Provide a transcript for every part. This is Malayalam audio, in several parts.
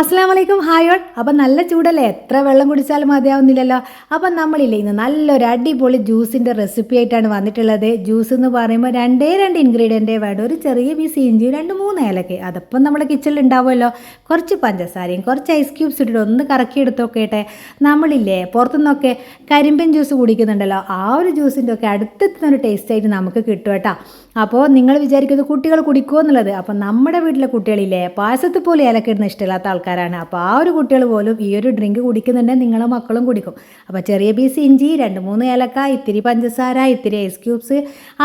അസ്സാം വലൈക്കും ഹായോൾ അപ്പം നല്ല ചൂടല്ലേ? എത്ര വെള്ളം കുടിച്ചാലും മതിയാവുന്നില്ലല്ലോ. അപ്പം നമ്മളില്ലേ ഇന്ന് നല്ലൊരു അടിപൊളി ജ്യൂസിന്റെ റെസിപ്പി ആയിട്ടാണ് വന്നിട്ടുള്ളത്. ജ്യൂസ് എന്ന് പറയുമ്പോൾ രണ്ടേ രണ്ട് ഇൻഗ്രീഡിയന്റേ വേണം ഒരു ചെറിയ പീസ് ഇഞ്ചി രണ്ട് മൂന്ന് ഏലക്ക. അതപ്പം നമ്മുടെ കിച്ചണിൽ ഉണ്ടാവുമല്ലോ. കുറച്ച് പഞ്ചസാരയും കുറച്ച് ഐസ് ക്യൂബ്സ് ഇട്ടിട്ട് ഒന്ന് കറക്കി എടുത്തൊക്കെ നമ്മളില്ലേ പുറത്തുനിന്നൊക്കെ കരിമ്പൻ ജ്യൂസ് കുടിക്കുന്നുണ്ടല്ലോ. ആ ഒരു ജ്യൂസിന്റെ ഒക്കെ അടുത്തെത്തുന്ന ഒരു ടേസ്റ്റ് ആയിട്ട് നമുക്ക് കിട്ടും കേട്ടോ. അപ്പോൾ നിങ്ങൾ വിചാരിക്കുന്നത് കുട്ടികൾ കുടിക്കുമോ എന്നുള്ളത്. അപ്പം നമ്മുടെ വീട്ടിലെ കുട്ടികളില്ലേ പായസത്തിൽ പോലും ഏലക്ക ഇടുന്ന ഇഷ്ടമില്ലാത്ത ആൾക്കാരാണ്. അപ്പോൾ ആ ഒരു കുട്ടികൾ പോലും ഈ ഒരു ഡ്രിങ്ക് കുടിക്കുന്നുണ്ടെങ്കിൽ നിങ്ങളെ മക്കളും കുടിക്കും. അപ്പോൾ ചെറിയ പീസ് ഇഞ്ചി രണ്ട് മൂന്ന് ഏലക്ക ഇത്തിരി പഞ്ചസാര ഇത്തിരി ഐസ് ക്യൂബ്സ്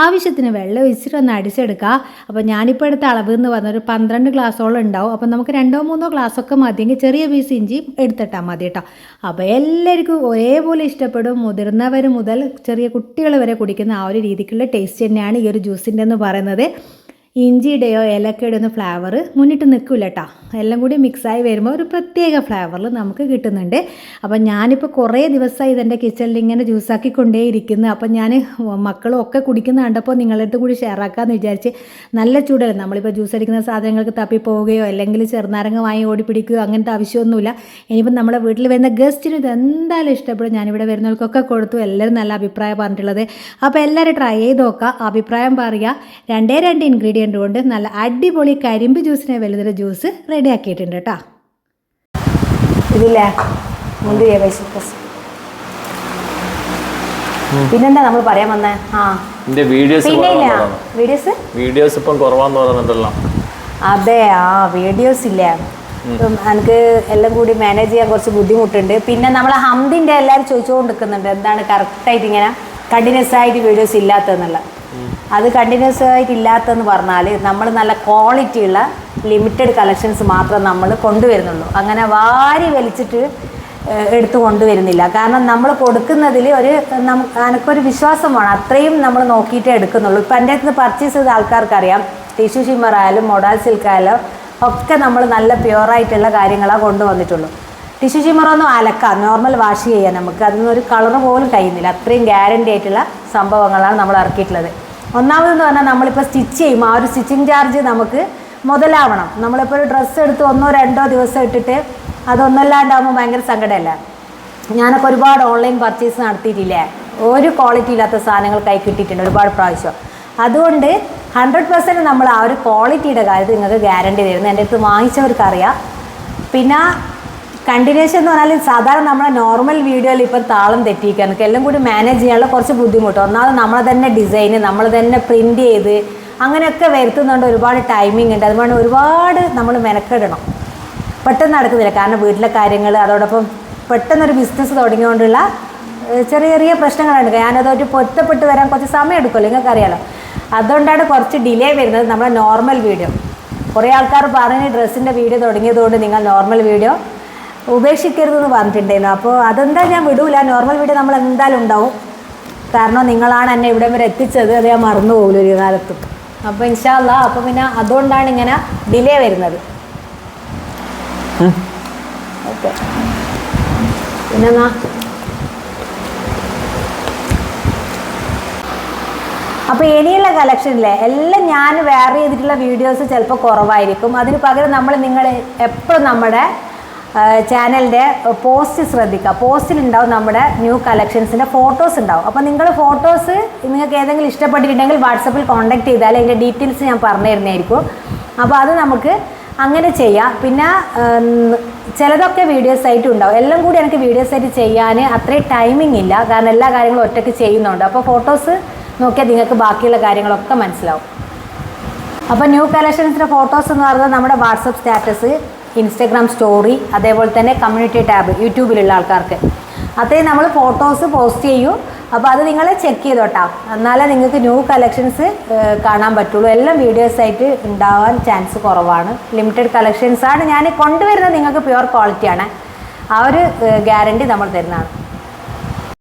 ആവശ്യത്തിന് വെള്ളം ഒഴിച്ചിട്ട് ഒന്ന് അടിച്ചെടുക്കുക. അപ്പോൾ ഞാനിപ്പോൾ എടുത്ത അളവ് എന്ന് പറഞ്ഞ ഒരു പന്ത്രണ്ട് ഗ്ലാസ്സോളം ഉണ്ടാവും. അപ്പോൾ നമുക്ക് രണ്ടോ മൂന്നോ ഗ്ലാസ്സൊക്കെ മതിയെങ്കിൽ ചെറിയ പീസ് ഇഞ്ചി എടുത്തിട്ടാൽ മതി കേട്ടോ. അപ്പോൾ എല്ലാവർക്കും ഒരേപോലെ ഇഷ്ടപ്പെടും. മുതിർന്നവർ മുതൽ ചെറിയ കുട്ടികൾ വരെ കുടിക്കുന്ന ആ ഒരു രീതിക്കുള്ള ടേസ്റ്റ് തന്നെയാണ് ഈ ഒരു ജ്യൂസിന്റെ എന്ന് പറയുന്നത്. ഇഞ്ചിയുടെയോ ഏലക്കയുടെ ഒന്നും ഫ്ലേവർ മുന്നിട്ട് നിൽക്കില്ല കേട്ടോ എല്ലാം കൂടി മിക്സായി വരുമ്പോൾ ഒരു പ്രത്യേക ഫ്ലേവറിൽ നമുക്ക് കിട്ടുന്നുണ്ട്. അപ്പം ഞാനിപ്പോൾ കുറേ ദിവസമായി ഇതെന്റെ കിച്ചണിൽ ഇങ്ങനെ ജ്യൂസാക്കി കൊണ്ടേ ഇരിക്കുന്നു അപ്പം ഞാൻ മക്കളും ഒക്കെ കുടിക്കുന്ന കണ്ടപ്പോൾ നിങ്ങളുടെ അടുത്ത് കൂടി ഷെയർ ആക്കാമെന്ന് വിചാരിച്ച് നല്ല ചൂടല്ലേ? നമ്മളിപ്പോൾ ജ്യൂസ് അടിക്കുന്ന സാധനങ്ങൾക്ക് തപ്പി പോവുകയോ അല്ലെങ്കിൽ ചെറുനാരങ്ങ വാങ്ങി ഓടി പിടിക്കുകയോ അങ്ങനത്തെ ആവശ്യമൊന്നുമില്ല. ഇനിയിപ്പം നമ്മുടെ വീട്ടിൽ വരുന്ന ഗസ്റ്റിന് ഇത് എന്തായാലും ഇഷ്ടപ്പെടും. ഞാനിവിടെ വരുന്നവർക്കൊക്കെ കൊടുത്തു. എല്ലാവരും നല്ല അഭിപ്രായം പറഞ്ഞിട്ടുള്ളത്. അപ്പോൾ എല്ലാവരും ട്രൈ ചെയ്ത് നോക്കുക. അഭിപ്രായം പറയുക. രണ്ടേ രണ്ട് ഇൻഗ്രീഡിയന്റ് കൊണ്ട് നല്ല അടിപൊളി കരിമ്പ് ജ്യൂസിനെ വലുതൊരു ജ്യൂസ് റെഡി ആക്കിയിട്ടുണ്ട് കേട്ടോ. ഇതില്ലേ മുന്തിരിയ പൈസ പിന്നെന്താ നമ്മൾ പറയാൻ വന്നേ? ആ. എന്റെ വീഡിയോസ് വീഡിയോസ് വീഡിയോസ് ഇപ്പം കുറവാന്ന് പറയുന്നുണ്ടല്ലോ അതെ ആ വീഡിയോസ് ഇല്ല. എനിക്ക് എല്ലാം കൂടി മാനേജ് ചെയ്യാൻ കുറച്ച് ബുദ്ധിമുട്ടുണ്ട്. പിന്നെ നമ്മൾ ഹംദിന്റെ എല്ലാവരും ചോദിച്ചുകൊണ്ട് നിൽക്കുന്നുണ്ട് എന്താണ് കറക്റ്റായിട്ട് ഇങ്ങനെ കണ്ടിന്യൂസ് ആയിട്ട് വീഡിയോസ് ഇല്ലാത്തതെന്നുള്ള. അത് കണ്ടിന്യൂസ് ആയിട്ട് ഇല്ലാത്തതെന്ന് പറഞ്ഞാൽ നമ്മൾ നല്ല ക്വാളിറ്റി ഉള്ള ലിമിറ്റഡ് കളക്ഷൻസ് മാത്രം നമ്മൾ കൊണ്ടുവരുന്നുള്ളൂ. അങ്ങനെ വാരി വലിച്ചിട്ട് എടുത്തു കൊണ്ടുവരുന്നില്ല. കാരണം നമ്മൾ കൊടുക്കുന്നതിൽ ഒരു നമുക്കൊരു എനിക്കൊരു വിശ്വാസം വേണം. അത്രയും നമ്മൾ നോക്കിയിട്ടേ എടുക്കുന്നുള്ളൂ. ഇപ്പം എന്റെ അടുത്ത് പർച്ചേസ് ചെയ്ത ആൾക്കാർക്കറിയാം ടിഷ്യൂ ഷിമ്മർ ആയാലും മൊഡാൽ സിൽക്ക് ആയാലും ഒക്കെ നമ്മൾ നല്ല പ്യുവറായിട്ടുള്ള കാര്യങ്ങളാണ് കൊണ്ടുവന്നിട്ടുള്ളൂ. ടിഷ്യൂ ഷിമ്മറൊന്നും അലക്കാം നോർമൽ വാഷ് ചെയ്യാം നമുക്ക്. അതിനൊന്നും ഒരു കളർ പോലും കഴിയുന്നില്ല. അത്രയും ഗ്യാരണ്ടി ആയിട്ടുള്ള സംഭവങ്ങളാണ് നമ്മൾ ഇറക്കിയിട്ടുള്ളത്. ഒന്നാമതെന്ന് പറഞ്ഞാൽ നമ്മളിപ്പോൾ സ്റ്റിച്ച് ചെയ്യുമ്പോൾ ആ ഒരു സ്റ്റിച്ചിങ് ചാർജ് നമുക്ക് മുതലാവണം. നമ്മളിപ്പോൾ ഒരു ഡ്രസ്സ് എടുത്ത് ഒന്നോ രണ്ടോ ദിവസം ഇട്ടിട്ട് അതൊന്നല്ലാണ്ടാകുമ്പോൾ ഭയങ്കര സങ്കടമല്ല? ഞാനൊക്കെ ഒരുപാട് ഓൺലൈൻ പർച്ചേസ് നടത്തിയിട്ടില്ലേ? ഒരു ക്വാളിറ്റി ഇല്ലാത്ത സാധനങ്ങൾ കൈ കിട്ടിയിട്ടുണ്ട് ഒരുപാട് പ്രാവശ്യം. അതുകൊണ്ട് ഹൺഡ്രഡ് പെർസെന്റ് നമ്മൾ ആ ഒരു ക്വാളിറ്റിയുടെ കാര്യത്തിൽ നിങ്ങൾക്ക് ഗ്യാരണ്ടി തരുന്നത് എന്റെ അടുത്ത് വാങ്ങിച്ചവർക്കറിയാം. പിന്നെ കണ്ടിന്യൂഷൻ എന്ന് പറഞ്ഞാൽ സാധാരണ നമ്മുടെ നോർമൽ വീഡിയോയിൽ ഇപ്പം താളം തെറ്റിക്കാൻ എല്ലാം കൂടി മാനേജ് ചെയ്യാനുള്ള കുറച്ച് ബുദ്ധിമുട്ട്. ഒന്നാമത് നമ്മൾ തന്നെ ഡിസൈന് നമ്മൾ തന്നെ പ്രിന്റ് ചെയ്ത് അങ്ങനെയൊക്കെ വരുത്തുന്നുണ്ട്. ഒരുപാട് ടൈമിംഗ് ഉണ്ട്. അതുകൊണ്ട് ഒരുപാട് നമ്മൾ മെനക്കെടണം. പെട്ടെന്ന് നടക്കുന്നില്ല. കാരണം വീട്ടിലെ കാര്യങ്ങൾ അതോടൊപ്പം പെട്ടെന്നൊരു ബിസിനസ് തുടങ്ങിയോണ്ടുള്ള ചെറിയ ചെറിയ പ്രശ്നങ്ങളുണ്ട്. ഞാനതൊരു പൊരുത്തപ്പെട്ട് വരാൻ കുറച്ച് സമയം എടുക്കുമല്ലോ. നിങ്ങൾക്ക് അറിയാലോ അതുകൊണ്ടാണ് കുറച്ച് ഡിലേ വരുന്നത് നമ്മുടെ നോർമൽ വീഡിയോ കുറേ ആൾക്കാർ പറഞ്ഞ് ഡ്രസ്സിന്റെ വീഡിയോ തുടങ്ങിയതുകൊണ്ട് നിങ്ങൾ നോർമൽ വീഡിയോ ഉപേക്ഷിക്കരുതെന്ന് പറഞ്ഞിട്ടുണ്ടായിരുന്നു. അപ്പോൾ അതെന്താ ഞാൻ വിടൂല. നോർമൽ വീഡിയോ നമ്മൾ എന്തായാലും ഉണ്ടാവും. കാരണം നിങ്ങളാണ് എന്നെ ഇവിടെ വരെ എത്തിച്ചത്. അത് ഞാൻ മറന്നു പോകില്ല ഒരു കാലത്തും. അപ്പോൾ ഇൻഷാല്ല അപ്പോൾ പിന്നെ അതുകൊണ്ടാണ് ഇങ്ങനെ ഡിലേ വരുന്നത്. ഓക്കെ പിന്നെന്നാ? അപ്പോൾ ഇനിയുള്ള കളക്ഷനിലെ എല്ലാം ഞാൻ വേറെ ചെയ്തിട്ടുള്ള വീഡിയോസ് ചിലപ്പോൾ കുറവായിരിക്കും. അതിന് പകരം നമ്മൾ നിങ്ങൾ എപ്പോഴും നമ്മുടെ ചാനലിന്റെ പോസ്റ്റ് ശ്രദ്ധിക്കുക പോസ്റ്റിൽ പോസ്റ്റിലുണ്ടാവും നമ്മുടെ ന്യൂ കളക്ഷൻസിന്റെ ഫോട്ടോസ് ഉണ്ടാവും. അപ്പോൾ നിങ്ങൾ ഫോട്ടോസ് നിങ്ങൾക്ക് ഏതെങ്കിലും ഇഷ്ടപ്പെട്ടിട്ടുണ്ടെങ്കിൽ വാട്സപ്പിൽ കോൺടാക്ട് ചെയ്താൽ അതിന്റെ ഡീറ്റെയിൽസ് ഞാൻ പറഞ്ഞു തരുന്നതായിരിക്കും അപ്പോൾ അത് നമുക്ക് അങ്ങനെ ചെയ്യാം. പിന്നെ ചിലതൊക്കെ വീഡിയോസ് ആയിട്ട് ഉണ്ടാവും. എല്ലാം കൂടി എനിക്ക് വീഡിയോസ് ആയിട്ട് ചെയ്യാൻ അത്രയും ടൈമിംഗ് ഇല്ല. കാരണം എല്ലാ കാര്യങ്ങളും ഒറ്റയ്ക്ക് ചെയ്യുന്നുണ്ട്. അപ്പോൾ ഫോട്ടോസ് നോക്കിയാൽ നിങ്ങൾക്ക് ബാക്കിയുള്ള കാര്യങ്ങളൊക്കെ മനസ്സിലാവും. അപ്പോൾ ന്യൂ കളക്ഷൻസിന്റെ ഫോട്ടോസ് എന്ന് പറയുന്നത് നമ്മുടെ വാട്സപ്പ് സ്റ്റാറ്റസ് ഇൻസ്റ്റഗ്രാം സ്റ്റോറി അതേപോലെ തന്നെ കമ്മ്യൂണിറ്റി ടാബ് യൂട്യൂബിലുള്ള ആൾക്കാർക്ക്. അത്രയും നമ്മൾ ഫോട്ടോസ് പോസ്റ്റ് ചെയ്യൂ. അപ്പോൾ അത് നിങ്ങൾ ചെക്ക് ചെയ്തോട്ടാ. എന്നാലേ നിങ്ങൾക്ക് ന്യൂ കളക്ഷൻസ് കാണാൻ പറ്റുള്ളൂ. എല്ലാം വീഡിയോസ് ആയിട്ട് ഉണ്ടാവാൻ ചാൻസ് കുറവാണ്. ലിമിറ്റഡ് കളക്ഷൻസ് ആണ്. ഞാൻ കൊണ്ടുവരുന്നത് നിങ്ങൾക്ക് പ്യുവർ ക്വാളിറ്റിയാണ് ആ ഒരു ഗ്യാരണ്ടി നമ്മൾ തരുന്നതാണ്.